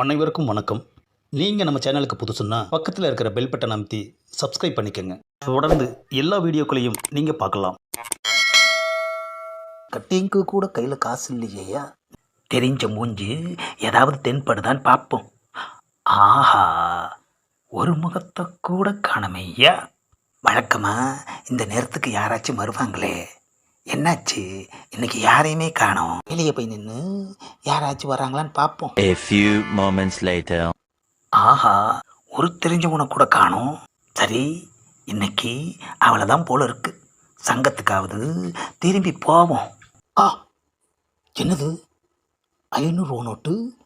அனைவருக்கும் வணக்கம். நீங்கள் நம்ம சேனலுக்கு புதுசுன்னா பக்கத்தில் இருக்கிற பெல் பட்டன் அமைத்தி சப்ஸ்கிரைப் பண்ணிக்கோங்க. தொடர்ந்து எல்லா வீடியோக்களையும் நீங்கள் பார்க்கலாம். கட்டிங்க்கு கூட கையில் காசு இல்லையா தெரிஞ்ச மூஞ்சி ஏதாவது தென்படுதான்னு பார்ப்போம். ஆஹா ஒரு முகத்தை கூட காணமையா? வழக்கமாக இந்த நேரத்துக்கு யாராச்சும் வருவாங்களே? என்னாச்சு? இன்னைக்கு யாரையுமே காணோம். வெளியே போய் நின்று யாராச்சும் வராங்களான்னு பார்ப்போம் A few moments later. ஆஹா ஒரு தெரிஞ்சவனை கூட காணோம். சரி இன்னைக்கு அவளை தான் போல இருக்கு. சங்கத்துக்காவது திரும்பி போவோம். ஆ என்னது? ஐநூறுரூவா நோட்டு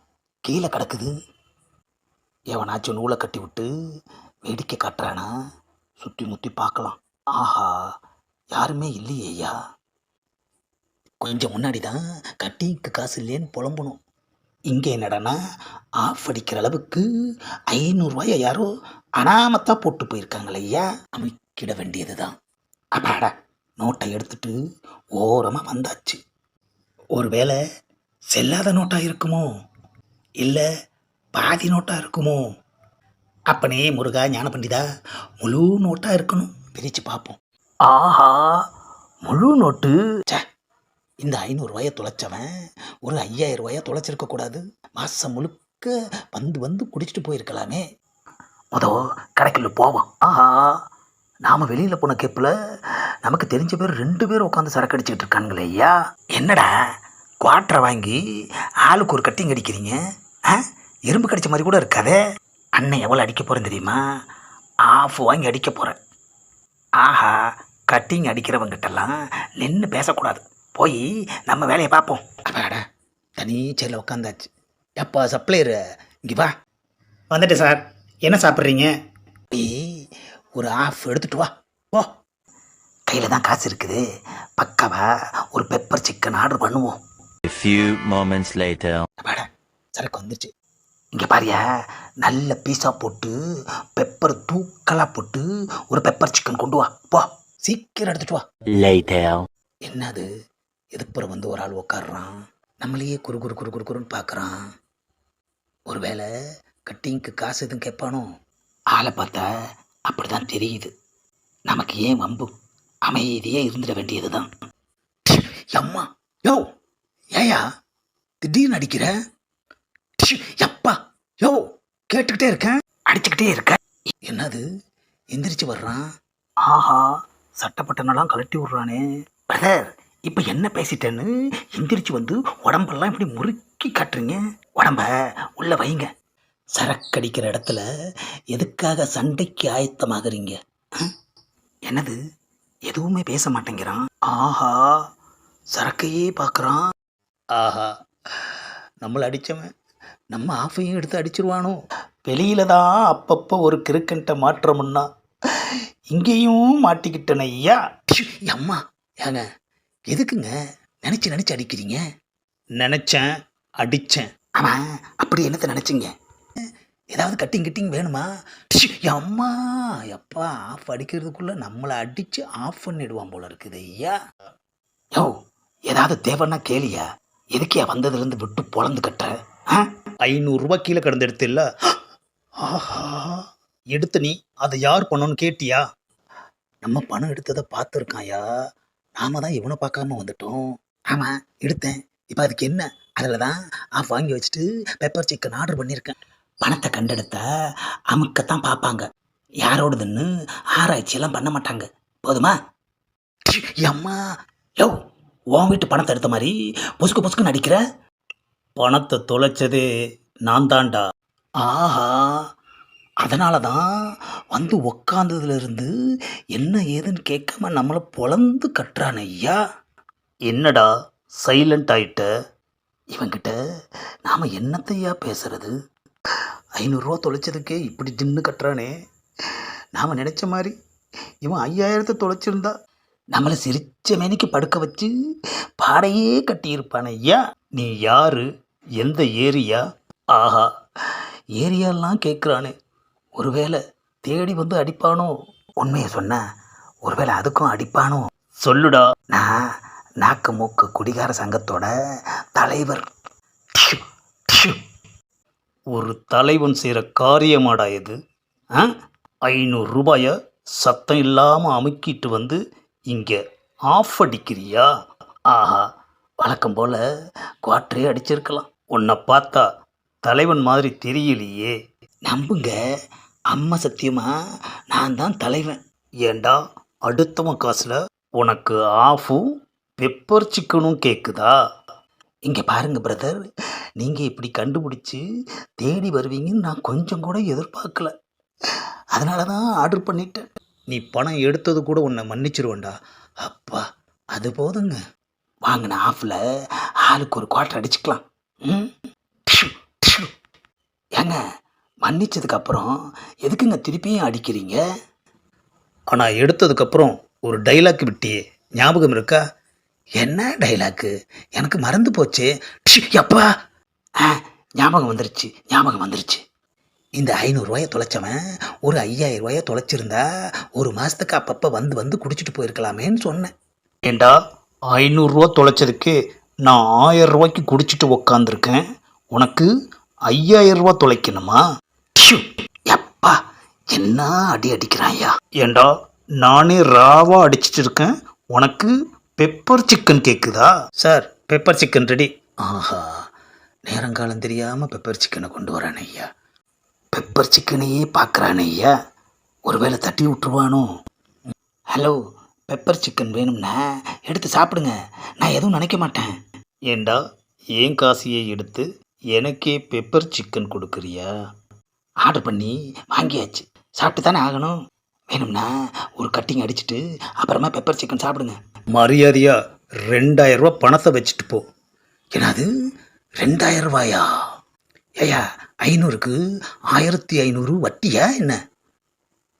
கீழே கிடக்குது. எவனாச்சும் நூலை கட்டி விட்டு வேடிக்கை காட்டுறானா? சுற்றி முற்றி பார்க்கலாம். ஆஹா யாருமே இல்லையே ஐயா. கொஞ்சம் முன்னாடி தான் கட்டிக்கு காசு இல்லைன்னு புலம்பணும். இங்கே என்னடனா ஆஃப் அடிக்கிற அளவுக்கு ஐநூறுரூவாயை யாரோ அனாமத்தாக போட்டு போயிருக்காங்களே ஐயா. அமைக்கிட வேண்டியது தான் அப்பாடா நோட்டை எடுத்துட்டு ஓரமாக வந்தாச்சு. ஒருவேளை செல்லாத நோட்டாக இருக்குமோ? இல்லை பாதி நோட்டாக இருக்குமோ? அப்பனே முருகா ஞான பண்டிதா முழு நோட்டாக இருக்கணும். பிரித்து பார்ப்போம் ஆஹா முழு நோட்டு? ச்சே இந்த ஐநூறுரூவாயை தொலைச்சவன் ஒரு ஐயாயிரம் ரூபாயை தொலைச்சிருக்கக்கூடாது மாதம் முழுக்க வந்து வந்து குடிச்சிட்டு போயிருக்கலாமே. மொதோ கடைக்குள்ள போவோம் ஆஹா நாம் வெளியில் போன கேப்பில் நமக்கு தெரிஞ்ச பேர் ரெண்டு பேர் உட்காந்து சரக்கு அடிச்சுக்கிட்டு இருக்கானுங்களே ஐயா. என்னடா குவாட்டரை வாங்கி ஆளுக்கு ஒரு கட்டிங் அடிக்கிறீங்க? ஆ? எறும்பு கடிச்ச மாதிரி கூட இருக்காதே. அண்ணன் எவ்வளோ அடிக்க போகிறேன் தெரியுமா? ஆஃப் வாங்கி அடிக்க போகிறேன் ஆஹா கட்டிங் அடிக்கிறவங்கிட்டலாம் நின்று பேசக்கூடாது. போய் நம்ம வேலையை பார்ப்போம். அப்பாடா தனி சேரில் உட்காந்தாச்சு எப்பா சப்ளையரு இங்கே வா. வந்துட்டேன் சார். என்ன சாப்பிட்றீங்க? ஒரு ஆஃப் எடுத்துட்டு வா. போ. கையில் தான் காசு இருக்குது. பக்காவா ஒரு பெப்பர் சிக்கன் ஆர்டர் பண்ணுவோம். A few moments later. அப்பாடா சரக்கு வந்துச்சு இங்கே பாரியா நல்ல பீஸா போட்டு பெப்பர் தூக்கலாக போட்டு ஒரு பெப்பர் சிக்கன் கொண்டு வா. போ. சீக்கிரம் எடுத்துட்டு வா. Later. என்னது? எதுப்புறம் வந்து ஒரு ஆள் உக்காடுறான் நம்மளையே குறு குறு குறு குறு குறுன்னு பார்க்குறான் ஒருவேளை கட்டிங்க்கு காசு எதுவும் கேட்பானோ? ஆளை பார்த்தா அப்படி தான் தெரியுது. நமக்கு ஏன் வம்பு? அமைதியே இருந்துட வேண்டியது தான் அம்மா யோ ஏயா திடீர்னு அடிக்கிற? எப்பா யப்பா யோ கேட்டுக்கிட்டே இருக்கேன். அடிச்சுக்கிட்டே இருக்கேன் என்னது? எந்திரிச்சு வர்றான்? ஆஹா சட்டப்பட்டனெல்லாம் கழட்டி விட்றானே. பிரதர் இப்போ என்ன பேசிட்டேன்னு எந்திரிச்சு வந்து உடம்பெல்லாம் இப்படி முறுக்கி காட்டுறீங்க? உடம்ப உள்ள வைங்க. சரக்கடிக்கிற இடத்துல எதுக்காக சண்டைக்கு ஆயத்தமாகறீங்க? என்னது? எதுவுமே பேச மாட்டேங்கிறான். ஆஹா சரக்கையே பார்க்குறான் ஆஹா நம்மளை அடித்தவன் நம்ம ஆஃபையும் எடுத்து அடிச்சிருவானோ? வெளியில தான் அப்பப்போ ஒரு கிறுக்கன்ட்ட மாற்றமுன்னா இங்கேயும் மாட்டிக்கிட்டன ஐயா. அம்மா ஏங்க எதுக்குங்க? நினச்சி நினச்சி அடிக்கிறீங்க? நினச்சேன் அடித்தேன் ஆமாம் அப்படி என்னத்தை நினச்சிங்க? ஏதாவது கட்டிங் கிட்டிங் வேணுமா? அம்மா எப்பா ஆஃப் அடிக்கிறதுக்குள்ளே நம்மளை அடித்து ஆஃப் பண்ணிடுவான் போல இருக்குது ஐயா. யோ ஏதாவது தேவைன்னா கேளியா எதுக்கியா வந்ததுலேருந்து விட்டு பொழந்து கட்டுற? ஐநூறுரூவா கீழே கிடந்து எடுத்தில்ல ஆஹா. எடுத்து நீ அதை யார் பண்ணோன்னு கேட்டியா? நம்ம பணம் எடுத்ததை பார்த்துருக்காயா நாம தான் இவனை பார்க்காம வந்துட்டோம். ஆமாம் எடுத்தேன். இப்போ அதுக்கு என்ன? அதில் தான் ஆஃப் வாங்கி வச்சுட்டு பெப்பர் சிக்கன் ஆர்டர் பண்ணியிருக்கேன் பணத்தை கண்டெடுத்த அமுக்கத்தான் பார்ப்பாங்க. யாரோடதுன்னு ஆராய்ச்சியெல்லாம் பண்ண மாட்டாங்க. போதுமா? அம்மா யோ உன் வீட்டு பணத்தை எடுத்த மாதிரி பொசுக்கு பொசுக்குன்னு அடிக்கிற? பணத்தை தொலைச்சதே நான் தான்டா. ஆஹா. அதனால தான் வந்து உக்காந்ததுலேருந்து என்ன ஏதுன்னு கேட்காம நம்மளை பொழந்து கட்டுறான் ஐயா. என்னடா சைலண்ட் ஆயிட்ட? இவன்கிட்ட நாம் என்னத்தையா பேசுறது? ஐநூறுரூவா தொலைச்சதுக்கே இப்படி தின்னு கட்டுறானே. நாம் நினச்ச மாதிரி இவன் ஐயாயிரத்தை தொலைச்சிருந்தா நம்மளை சிரிச்ச மேனிக்கு படுக்க வச்சு பாடையே கட்டியிருப்பான் ஐயா. நீ யாரு? எந்த ஏரியா? ஆஹா ஏரியாலாம் கேட்குறானே ஒருவேளை தேடி வந்து அடிப்பானோ? உண்மையை சொன்ன ஒருவேளை அதுக்கும் அடிப்பானோ? சொல்லுடா. நான் நாக்கு மூக்கு குடிகார சங்கத்தோட தலைவர். ஒரு தலைவன் செய்கிற காரியமாடா இது? ஆ? ஐநூறு ரூபாயை சத்தம் இல்லாமல் அமுக்கிட்டு வந்து இங்கே ஆஃப் அடிக்கிறியா? ஆஹா வழக்கம் போல் குவாட்டரே அடிச்சிருக்கலாம். உன்னை பார்த்தா தலைவன் மாதிரி தெரியலையே. நம்புங்க அம்மா சத்தியமா நான் தான் தலைவன். ஏண்டா அடுத்தவன் காசில் உனக்கு ஆஃபும் பெப்பர் சிக்கனும் கேட்குதா இங்கே பாருங்க பிரதர் நீங்கள் இப்படி கண்டுபிடிச்சி தேடி வருவீங்கன்னு நான் கொஞ்சம் கூட எதிர்பார்க்கல. அதனால தான் ஆர்டர் பண்ணிட்டேன். நீ பணம் எடுத்தது கூட உன்னை மன்னிச்சிருவேண்டா அப்பா அது போதுங்க. வாங்கின ஆஃபில் ஆளுக்கு ஒரு குவார்ட்டர் அடிச்சுக்கலாம். ம்? ஏங்க மன்னிச்சதுக்கு அப்புறம் எதுக்குங்க திருப்பியும் அடிக்கிறீங்க? ஆனால் எடுத்ததுக்கப்புறம் ஒரு டைலாக் விட்டியே. ஞாபகம் இருக்கா? என்ன டைலாக்கு எனக்கு மறந்து போச்சு. அப்பா ஆ ஞாபகம் வந்துருச்சு ஞாபகம் வந்துருச்சு. இந்த ஐநூறுரூவாயை தொலைச்சவன் ஒரு ஐயாயிரம் ரூபாயை தொலைச்சிருந்தா ஒரு மாதத்துக்கு அப்பப்போ வந்து வந்து குடிச்சிட்டு போயிருக்கலாமேன்னு சொன்னேன். ஏண்டா ஐநூறுரூவா தொலைச்சதுக்கு நான் ஆயிரம் ரூபாய்க்கு குடிச்சிட்டு உக்காந்துருக்கேன். உனக்கு ஐயாயிரம் ரூபா தொலைக்கணுமா? எப்பா என்ன அடி அடிக்கிறாயா ஏண்டா நானே ராவா அடிச்சிட்டு இருக்கேன். உனக்கு பெப்பர் சிக்கன் கேட்குதா சார் பெப்பர் சிக்கன் ரெடி ஆஹா நேரங்காலம் தெரியாமல் பெப்பர் சிக்கனை கொண்டு வரானே ஐயா. பெப்பர் சிக்கனையே பார்க்குறானே ஐயா. ஒருவேளை தட்டி விட்டுருவானோ? ஹலோ பெப்பர் சிக்கன் வேணும்னா எடுத்து சாப்பிடுங்க. நான் எதுவும் நினைக்க மாட்டேன். ஏண்டா ஏன் காசியை எடுத்து எனக்கே பெப்பர் சிக்கன் கொடுக்குறியா? ஆர்டர் பண்ணி வாங்கியாச்சு. சாப்பிட்டு தானே ஆகணும். வேணும்னா ஒரு கட்டிங் அடிச்சுட்டு அப்புறமா பெப்பர் சிக்கன் சாப்பிடுங்க. மரியாதையா ரெண்டாயிரம் ரூபா பணத்தை வச்சுட்டு போ. என்னது ரெண்டாயிரம் ரூபாயா? ஏயா ஐநூறுக்கு ஆயிரத்தி ஐநூறு வட்டியா என்ன?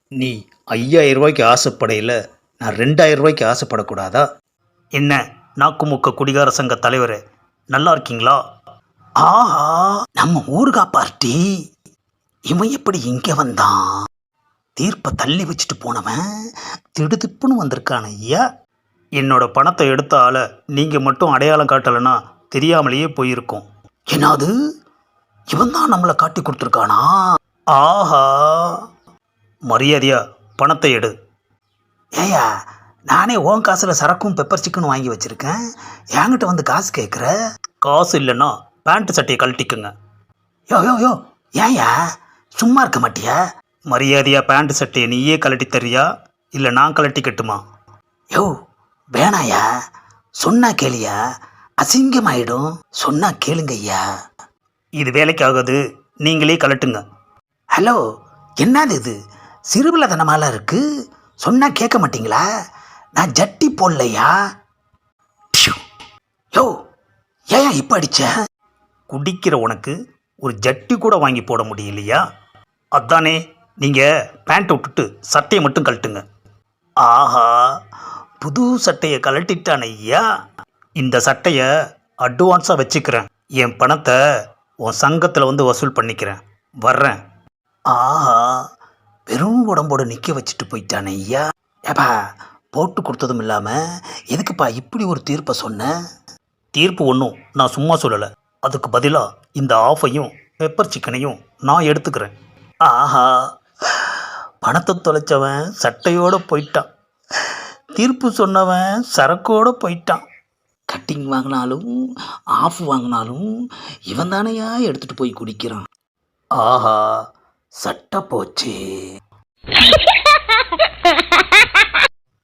நீ ஐயாயிரம் ரூபாய்க்கு ஆசைப்படையில நான் ரெண்டாயிரம் ரூபாய்க்கு ஆசைப்படக்கூடாதா? என்ன நாக்குமுக்க குடிகார சங்க தலைவர் நல்லா இருக்கீங்களா? ஆஹா நம்ம ஊருகா பார்ட்டி இவன் எப்படி இங்கே வந்தான்? தீர்ப்பை தள்ளி வச்சுட்டு போனவன் திடுதிப்புன்னு வந்திருக்கான் ஐயா. என்னோட பணத்தை எடுத்த ஆளை நீங்கள் மட்டும் அடையாளம் காட்டலைன்னா தெரியாமலேயே போயிருக்கோம். என்னது? இவன் தான் நம்மளை காட்டி கொடுத்துருக்கானா? ஆஹா. மரியாதையா பணத்தை எடு. ஏயா நானே ஓன் காசில் சரக்கும் பெப்பர் சிக்கனும் வாங்கி வச்சுருக்கேன். என்கிட்ட வந்து காசு கேட்குற காசு இல்லைன்னா பேண்ட் சட்டையை கழட்டிக்குங்க. யோ யோ யோ ஏயா சும்மா இருக்க மாட்டியா? மரியாதையா பேண்ட் சட்டையை நீயே கழட்டி தரியா இல்லை நான் கழட்டி கட்டுமா? யோ வேணாயா? சொன்னா கேளியா? அசிங்கமாயிடும். சொன்னா கேளுங்க ஐயா இது வேலைக்கு ஆகாது நீங்களே கலட்டுங்க ஹலோ என்னது இது? சிறுபிள்ளதனமாலாம் இருக்கு? சொன்னா கேட்க மாட்டீங்களா? நான் ஜட்டி போடலையா. யோ ஏன் இப்போ அடிச்ச? குடிக்கிற உனக்கு ஒரு ஜட்டி கூட வாங்கி போட முடியலையா? அதானே நீங்கள் பேண்ட்டை விட்டுட்டு சட்டையை மட்டும் கழட்டுங்க. ஆஹா புது சட்டையை கழட்டிட்டான் ஐயா. இந்த சட்டையை அட்வான்ஸாக வச்சுக்கிறேன். என் பணத்தை உன் சங்கத்தில் வந்து வசூல் பண்ணிக்கிறேன். வர்றேன். ஆஹா வெறும் உடம்போடு நிற்க வச்சுட்டு போயிட்டானே ஐயா. ஏப்பா போட்டு கொடுத்ததும் இல்லாமல் எதுக்குப்பா இப்படி ஒரு தீர்ப்பை சொன்ன? தீர்ப்பு ஒன்றும் நான் சும்மா சொல்லலை. அதுக்கு பதிலாக இந்த ஆஃபையும் பெப்பர் சிக்கனையும் நான் எடுத்துக்கிறேன். ஆஹா. பணத்தை தொலைச்சவன் சட்டையோடு போயிட்டான். தீர்ப்பு சொன்னவன் சரக்கோடு போயிட்டான். கட்டிங் வாங்கினாலும் ஆஃப் வாங்கினாலும் இவன் தானையா எடுத்துகிட்டு போய் குடிக்கிறான். ஆஹா சட்டை போச்சு.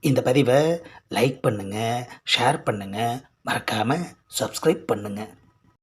இந்த பதிவை லைக் பண்ணுங்கள் ஷேர் பண்ணுங்கள் மறக்காமல் சப்ஸ்கிரைப் பண்ணுங்கள்